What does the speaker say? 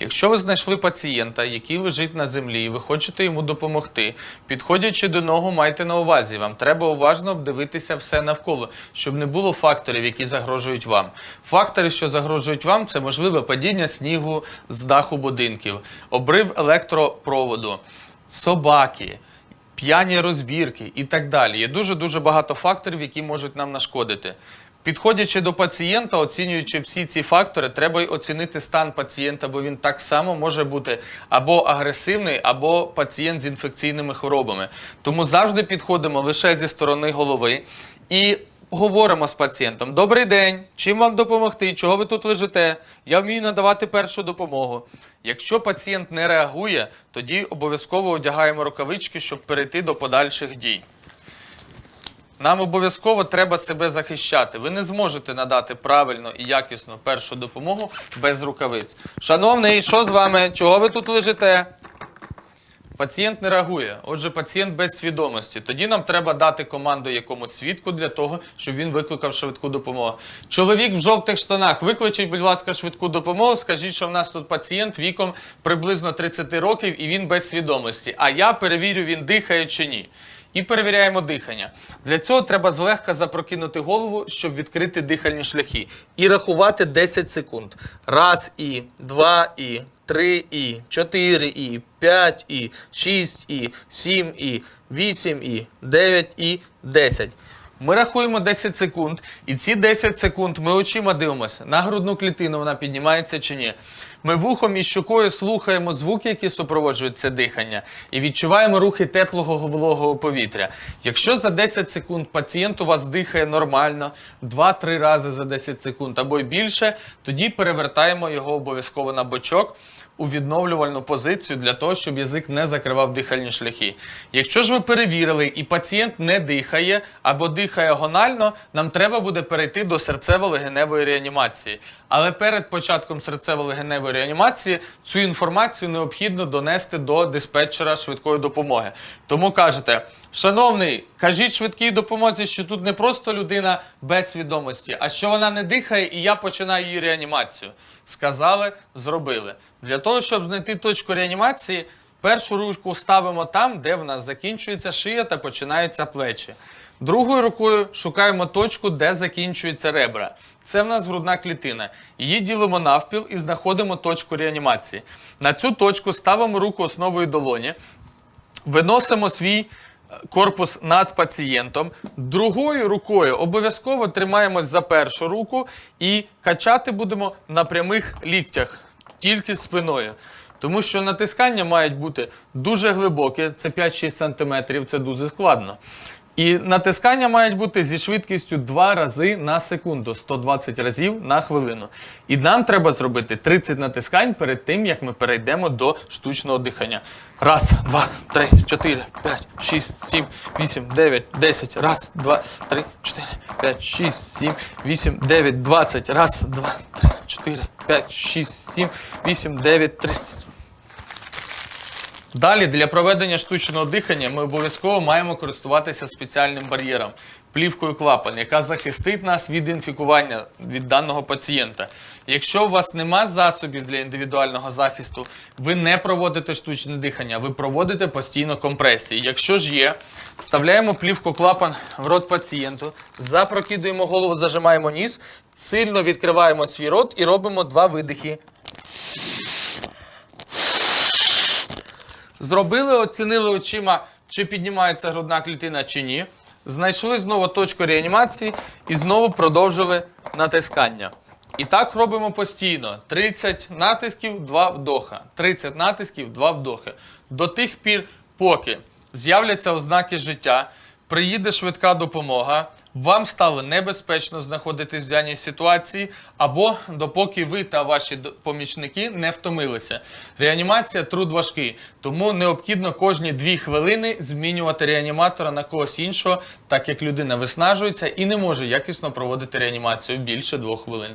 Якщо ви знайшли пацієнта, який лежить на землі, і ви хочете йому допомогти, підходячи до нього, майте на увазі, вам треба уважно обдивитися все навколо, щоб не було факторів, які загрожують вам. Фактори, що загрожують вам, це можливе падіння снігу з даху будинків, обрив електропроводу, собаки. П'яні розбірки і так далі. Є дуже дуже багато факторів, які можуть нам нашкодити. Підходячи до пацієнта, оцінюючи всі ці фактори, треба й оцінити стан пацієнта, бо він так само може бути або агресивний, або пацієнт з інфекційними хворобами. Тому завжди підходимо лише зі сторони голови і говоримо з пацієнтом: Добрий день, чим вам допомогти? Чого ви тут лежите? Я вмію надавати першу допомогу. Якщо пацієнт не реагує, тоді обов'язково одягаємо рукавички, щоб перейти до подальших дій. Нам обов'язково треба себе захищати. Ви не зможете надати правильно і якісну першу допомогу без рукавиць. Шановний, що з вами? Чого ви тут лежите? Пацієнт не реагує. Отже, пацієнт без свідомості. Тоді нам треба дати команду якомусь свідку для того, щоб він викликав швидку допомогу. Чоловік в жовтих штанах, викличіть, будь ласка, швидку допомогу. Скажіть, що в нас тут пацієнт віком приблизно 30 років і він без свідомості. А я перевірю, він дихає чи ні. І перевіряємо дихання. Для цього треба злегка запрокинути голову, щоб відкрити дихальні шляхи. І рахувати 10 секунд. Раз і, два і, три і, чотири і, п'ять і, шість і, сім і, вісім і, дев'ять і, десять. Ми рахуємо 10 секунд, і ці 10 секунд ми очима дивимося на грудну клітину, вона піднімається чи ні. Ми вухом і щокою слухаємо звуки, які супроводжують це дихання, і відчуваємо рухи теплого вологого повітря. Якщо за 10 секунд пацієнт у вас дихає нормально, 2-3 рази за 10 секунд або й більше, тоді перевертаємо його обов'язково на бочок у відновлювальну позицію для того, щоб язик не закривав дихальні шляхи. Якщо ж ви перевірили і пацієнт не дихає або дихає гонально, нам треба буде перейти до серцево-легеневої реанімації. Але перед початком серцево-легеневої реанімації цю інформацію необхідно донести до диспетчера швидкої допомоги. Тому кажете. Шановний, кажіть швидкій допомозі, що тут не просто людина без свідомості, а що вона не дихає, і я починаю її реанімацію. Сказали, зробили. Для того, щоб знайти точку реанімації, першу ручку ставимо там, де в нас закінчується шия та починаються плечі. Другою рукою шукаємо точку, де закінчуються ребра. Це в нас грудна клітина. Її ділимо навпіл і знаходимо точку реанімації. На цю точку ставимо руку основою долоні, виносимо свій корпус над пацієнтом. Другою рукою обов'язково тримаємось за першу руку і качати будемо на прямих ліктях, тільки спиною. Тому що натискання мають бути дуже глибоке, це 5-6 см, це дуже складно. І натискання мають бути зі швидкістю 2 рази на секунду, 120 разів на хвилину. І нам треба зробити 30 натискань перед тим, як ми перейдемо до штучного дихання. Раз, два, три, чотири, п'ять, шість, сім, вісім, дев'ять, десять. Раз, два, три, чотири, п'ять, шість, сім, вісім, дев'ять, двадцять. Раз, два, три, чотири, п'ять, шість, сім, вісім, дев'ять, тридцять. Далі для проведення штучного дихання ми обов'язково маємо користуватися спеціальним бар'єром плівкою клапан, яка захистить нас від інфікування від даного пацієнта. Якщо у вас нема засобів для індивідуального захисту, ви не проводите штучне дихання, ви проводите постійно компресії. Якщо ж є, вставляємо плівку клапан в рот пацієнту, запрокидуємо голову, зажимаємо ніс, сильно відкриваємо свій рот і робимо два видихи. Зробили, оцінили очима, чи піднімається грудна клітина, чи ні. Знайшли знову точку реанімації і знову продовжили натискання. І так робимо постійно: 30 натисків, 2 вдоха. 30 натисків, 2 вдохи. До тих пір, поки з'являться ознаки життя, приїде швидка допомога, вам стало небезпечно знаходитись в даній ситуації, або допоки ви та ваші помічники не втомилися. Реанімація труд важкий, тому необхідно кожні 2 хвилини змінювати реаніматора на когось іншого, так як людина виснажується і не може якісно проводити реанімацію більше 2 хвилин.